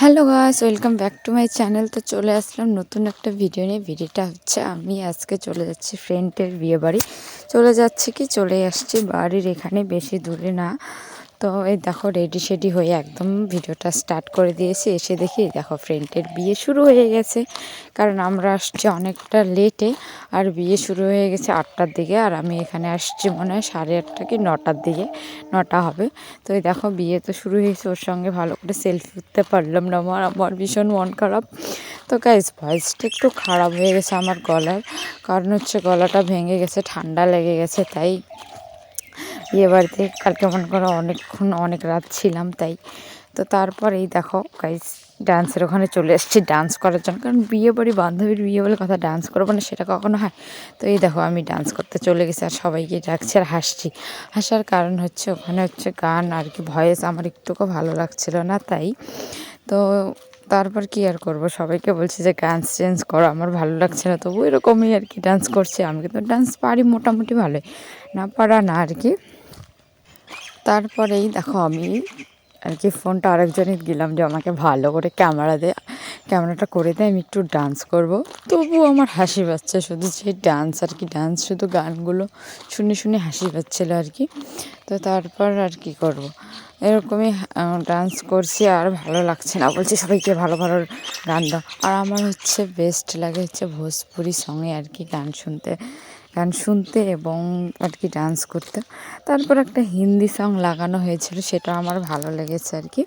Hello guys, welcome back to my channel. তো চলে আসলাম নতুন একটা ভিডিও নিয়ে। ভিডিওটা হচ্ছে আমি আজকে চলে যাচ্ছি ফ্রেন্ডের বিয়ে বাড়ি। চলে যাচ্ছি কি? চলে আসছি বাড়ির এখানে, বেশি দূরে না। তো এই দেখো রেডি শেডি হয়ে একদম ভিডিওটা স্টার্ট করে দিয়েছি। এসে দেখি দেখো ফ্রেন্ডের বিয়ে শুরু হয়ে গেছে। কারণ আমরা আসছি অনেকটা লেটে আর বিয়ে শুরু হয়ে গেছে আটটার দিকে আর আমি এখানে আসছি মনে হয় সাড়ে আটটা কি নটার দিকে, নটা হবে। তো এই দেখো বিয়ে তো শুরু হয়েছে ওর সঙ্গে ভালো করে সেলফি উঠতে পারলাম না আমার আমার ভীষণ মন খারাপ। তো গাইজ ভয়েসটা একটু খারাপ হয়ে গেছে আমার গলার। কারণ হচ্ছে গলাটা ভেঙে গেছে, ঠান্ডা লেগে গেছে, তাই বিয়ে বাড়িতে কালকে মনে করো অনেকক্ষণ, অনেক রাত ছিলাম তাই। তো তারপর এই দেখো গাইজ ডান্সের ওখানে চলে এসেছি ডান্স করার জন্য। কারণ বিয়ে বাড়ি, বান্ধবীর বিয়ে বলে কথা ডান্স করব না, সেটা কখনো হয়। তো এই দেখো আমি ডান্স করতে চলে গেছি আর সবাইকে ডাকছি আর হাসছি। হাসার কারণ হচ্ছে ওখানে হচ্ছে গান আর কি ভয়েস আমার একটুকু ভালো লাগছিল না তাই। তো তারপর কি আর করব? সবাইকে বলছি যে ডান্স চেঞ্জ করো, আমার ভালো লাগছে না, তবু এরকমই আর কি ডান্স করছি। আমি কিন্তু ডান্স পারি মোটামুটি ভালোই। না পারা না আর কি। তারপরেই দেখো আমি আর কি ফোনটা আরেকজনের দিলাম যে আমাকে ভালো করে ক্যামেরা দে, ক্যামেরাটা করে দেয় আমি একটু ডান্স করব। তবুও আমার হাসি পাচ্ছে শুধু যে ডান্স আর কি ডান্স শুধু গানগুলো শুনে শুনে হাসি পাচ্ছিলো আর কি। তো তারপর আর কি করব। এরকমই ডান্স করছি আর ভালো লাগছে না। বলছি সবাইকে ভালো ভালো গান দাও। আর আমার হচ্ছে বেস্ট লাগে হচ্ছে ভোজপুরি সঙ্গে আর কি গান শুনতে। গান শুনতে এবং আর কি ডান্স করতে। তারপর একটা হিন্দি সং লাগানো হয়েছিল, সেটা আমার ভালো লেগেছে আর কি।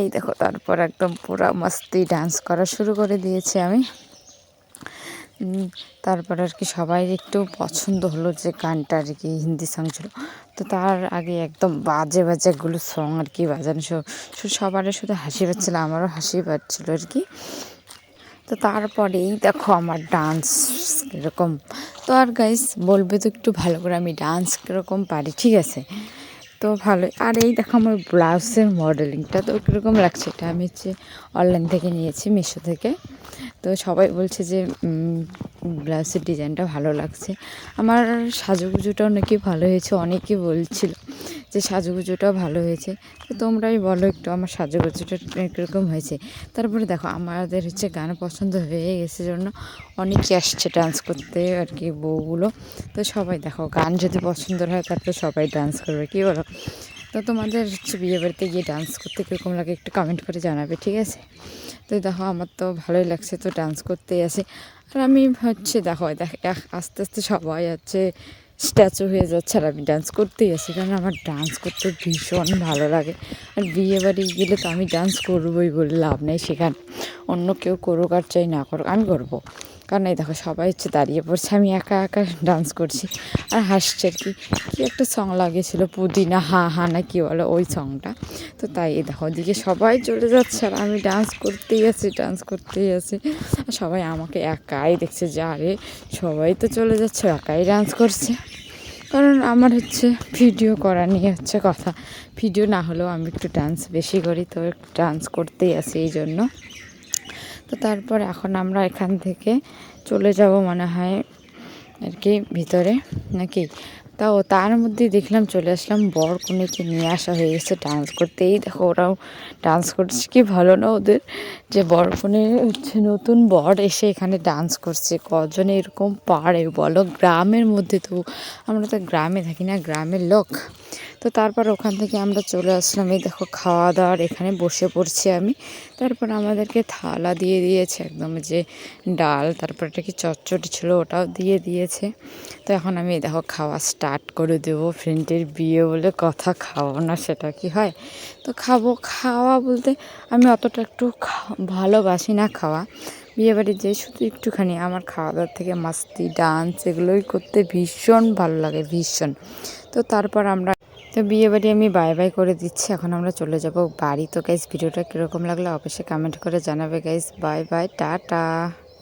এই দেখো, তারপর একদম পুরো মস্তি ডান্স করা শুরু করে দিয়েছি আমি। তারপর আর কি সবাই একটু পছন্দ হলো যে গানটা আর কি, হিন্দি সং ছিল। তো তার আগে একদম বাজে বাজেগুলো সং আর কি বাজানো সবারই শুধু হাসি পাচ্ছিল, আমারও হাসি পাচ্ছিল আর কি। তো তারপরেই দেখো আমার ডান্স কীরকম। তো আর গাইস বলবে তো একটু ভালো করে আমি ডান্স কীরকম পারি, ঠিক আছে? তো ভালো, আর এই দেখো আমার ব্লাউজের মডেলিংটা তো কীরকম লাগছে, এটা আমি হচ্ছে অনলাইন থেকে নিয়েছি, মিশো থেকে। তো সবাই বলছে যে ব্লাউজের ডিজাইনটা ভালো লাগছে। আমার সাজুগুজুটাও নাকি ভালো হয়েছে, অনেকে বলছিল। যে সাজুগুজুটাও ভালো হয়েছে, তো তোমরাই বলো একটু আমার সাজুগুজুটা কীরকম হয়েছে। তারপরে দেখো, আমাদের হচ্ছে গান পছন্দ হয়ে গেছে জন্য অনেকে আসছে ডান্স করতে আর কি বউগুলো। তো সবাই দেখো, গান যদি পছন্দ হয় তারপরে সবাই ডান্স করবে, কী বলো? তো তোমাদের হচ্ছে বিয়ে বাড়িতে গিয়ে ডান্স করতে কীরকম লাগে একটু কমেন্ট করে জানাবে, ঠিক আছে? তো দেখো, আমার তো ভালোই লাগছে তো ডান্স করতেই আছে। আর আমি হচ্ছে দেখো, দেখ, আস্তে আস্তে সবাই হচ্ছে স্ট্যাচু হয়ে যাচ্ছে আর আমি ডান্স করতেই আছি কারণ আমার ডান্স করতে ভীষণ ভালো লাগে। আর বিয়ে বাড়ি গেলে তো আমি ডান্স করবোই বলে লাভ নেই সেখানে। অন্য কেউ করুক আর চাই না করুক, আমি করব। কারণ এই দেখো সবাই হচ্ছে দাঁড়িয়ে পড়ছে, আমি একা একা ডান্স করছি। আর হাসছে আর কি, কী একটা সং লাগিয়েছিল, পুদিনা, হা হা না কী বলো ওই সংটা তো তাই এই দেখো ওদিকে সবাই চলে যাচ্ছে আর আমি ডান্স করতেই আছি ডান্স করতেই আছি। সবাই আমাকে একাই দেখছে, যে আরে সবাই তো চলে যাচ্ছে, একাই ডান্স করছে। কারণ আমার হচ্ছে ভিডিও করা নিয়ে হচ্ছে কথা। ভিডিও না হলেও আমি একটু ডান্স বেশি করি, তো একটু ডান্স করতেই আসি এই জন্য। তো তারপর এখন আমরা এখান থেকে চলে যাব মনে হয় আর কি ভিতরে নাকি? তাও তার মধ্যে দেখলাম চলে আসলাম, বর কনেকে নিয়ে আসা হয়ে গেছে ডান্স করতে। এই দেখো ওরাও ডান্স করছে, কি ভালো না ওদের? যে বর কনে হচ্ছে নতুন বর এসে এখানে ডান্স করছে, কজনে এরকম পারে বলো? গ্রামের মধ্যে তো, আমরা তো গ্রামে থাকি না, গ্রামের লোক। তো তারপর ওখান থেকে আমরা চলে আসলাম, এই দেখো খাওয়া দাওয়ার এখানে বসে পড়ছি আমি। তারপর আমাদেরকে থালা দিয়ে দিয়েছে একদম, যে ডাল, তারপর এটা কি চচ্চড়ি ছিল ওটাও দিয়ে দিয়েছে। তো এখন আমি দেখো খাওয়া স্টার্ট করে দেবো ফ্রেন্ডের বিয়ে বলে কথা খাওয়া না, সেটা কি হয়? তো খাব, খাওয়া বলতে আমি অতটা একটু ভালোবাসি না খাওয়া। বিয়েবাড়ি যে শুধু একটুখানি আমার খাওয়া দাওয়ার থেকে মাস্তি ডান্স এগুলোই করতে ভীষণ ভালো লাগে, ভীষণ। তো তারপর আমরা, তো বিয়ে বাড়ি আমি বাই বাই করে দিচ্ছি, এখন আমরা চলে যাব বাড়ি। তো গাইজ ভিডিওটা কীরকম লাগল অবশ্যই কমেন্ট করে জানাবে গাইজ বাই বাই টাটা।